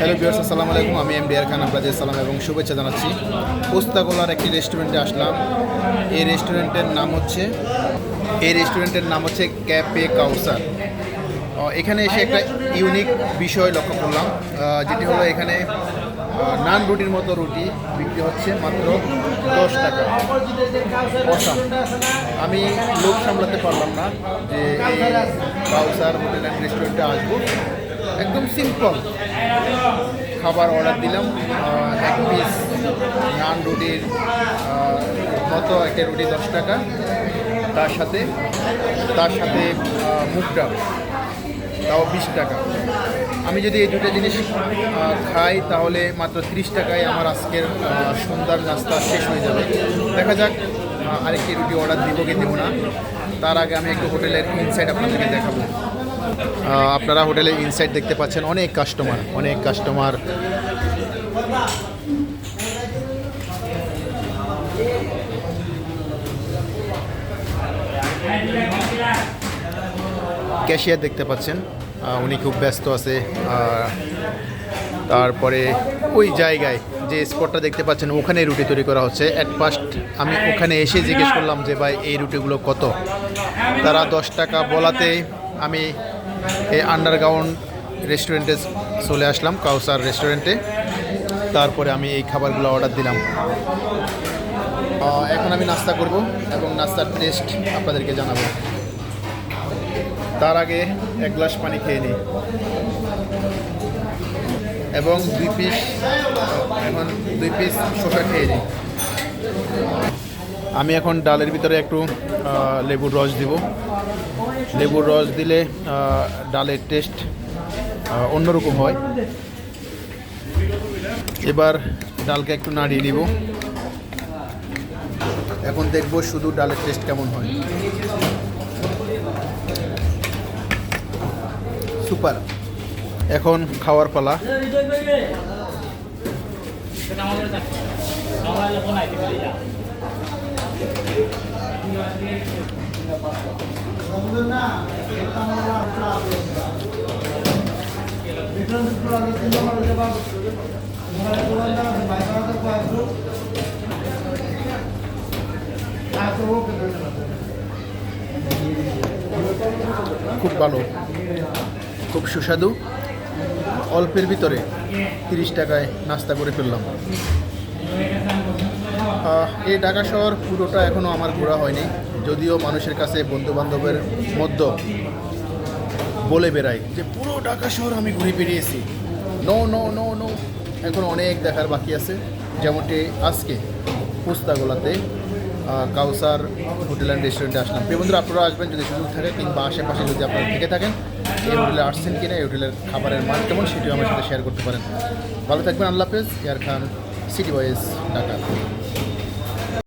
Hello বিয়ার্স আসসালামু আলাইকুম। আমি এম বিয়ার খান, আপনাদের সালাম এবং শুভেচ্ছা জানাচ্ছি। পোস্তাগোলার একটি রেস্টুরেন্টে আসলাম। এই রেস্টুরেন্টের নাম হচ্ছে এই রেস্টুরেন্টের নাম হচ্ছে ক্যাপে কাউসার এখানে এসে একটা ইউনিক বিষয় লক্ষ্য করলাম। যেটি হলো এখানে নান রুটির মতো রুটি বিক্রি হচ্ছে মাত্র দশ টাকা। অসাম। আমি লোক সামলাতে পারলাম না যে কাউসার হোটেল অ্যান্ড রেস্টুরেন্টে আসব। একদম সিম্পল খাবার অর্ডার দিলাম এক পিস নান রুটির মতো একটা রুটি দশ টাকা। তার সাথে তার সাথে মুগ ডাল, তাও বিশ টাকা। আমি যদি এই দুটো জিনিস খাই, তাহলে মাত্র তিরিশ টাকায় আমার আজকের সন্ধ্যার নাস্তা শেষ হয়ে যাবে। দেখা যাক আরেকটি রুটি অর্ডার দিব কি দেবো না। তার আগে আমি একটু হোটেলের ইনসাইড আপনাদেরকে দেখাবো। আপনারা হোটেলে ইনসাইড দেখতে পাচ্ছেন অনেক কাস্টমার অনেক কাস্টমার ক্যাশিয়ার দেখতে পাচ্ছেন উনি খুব ব্যস্ত আছে তারপরে ওই জায়গায় যে স্পটটা দেখতে পাচ্ছেন ওখানে রুটি তৈরি করা হচ্ছে। অ্যাট ফার্স্ট আমি ওখানে এসে জিজ্ঞেস করলাম যে, ভাই, এই রুটিগুলো কত? তারা দশ টাকা বলাতে আমি এই আন্ডারগ্রাউন্ড রেস্টুরেন্টে চলে আসলাম, কাউসার রেস্টুরেন্টে তারপরে আমি এই খাবারগুলো অর্ডার দিলাম। এখন আমি নাস্তা করব এবং নাস্তার টেস্ট আপনাদেরকে জানাব। তার আগে এক গ্লাস পানি খেয়ে নিই। এবং দুই পিস এখন দুই পিস শসা খেয়ে নিই। আমি এখন ডালের ভিতরে একটু লেবুর রস দিব। লেবুর রস দিলে ডালের টেস্ট অন্যরকম হয়। এবার ডালকে একটু নাড়িয়ে দিব এখন দেখব শুধু ডালের টেস্ট কেমন হয়। সুপার। এখন খাওয়ার পালা। খুব ভালো। খুব সুস্বাদু। অল্পের ভিতরে তিরিশ টাকায় নাস্তা করে ফেললাম। এই ঢাকা শহর পুরোটা এখনও আমার ঘোরা হয়নি, যদিও মানুষের কাছে বন্ধু বান্ধবের মধ্য বলে বেড়াই যে পুরো ঢাকা শহর আমি ঘুরে বেরিয়েছি নো নো নো নো এখন অনেক দেখার বাকি আছে, যেমনটি আজকে পুস্তাগোলাতে কাউসার হোটেল অ্যান্ড রেস্টুরেন্টে আসলাম। প্রিয় বন্ধুরা, আপনারা আসবেন যদি সুযোগ থাকে, কিংবা আশেপাশে যদি আপনারা থেকে থাকেন, এই হোটেলে আসছেন কিনা, এই হোটেলের খাবারের মান কেমন, সেটিও আমার সাথে শেয়ার করতে পারেন। ভালো থাকবেন, আল্লাহ হাফেজ ইয়ার খান সিটি বয়েজ ঢাকা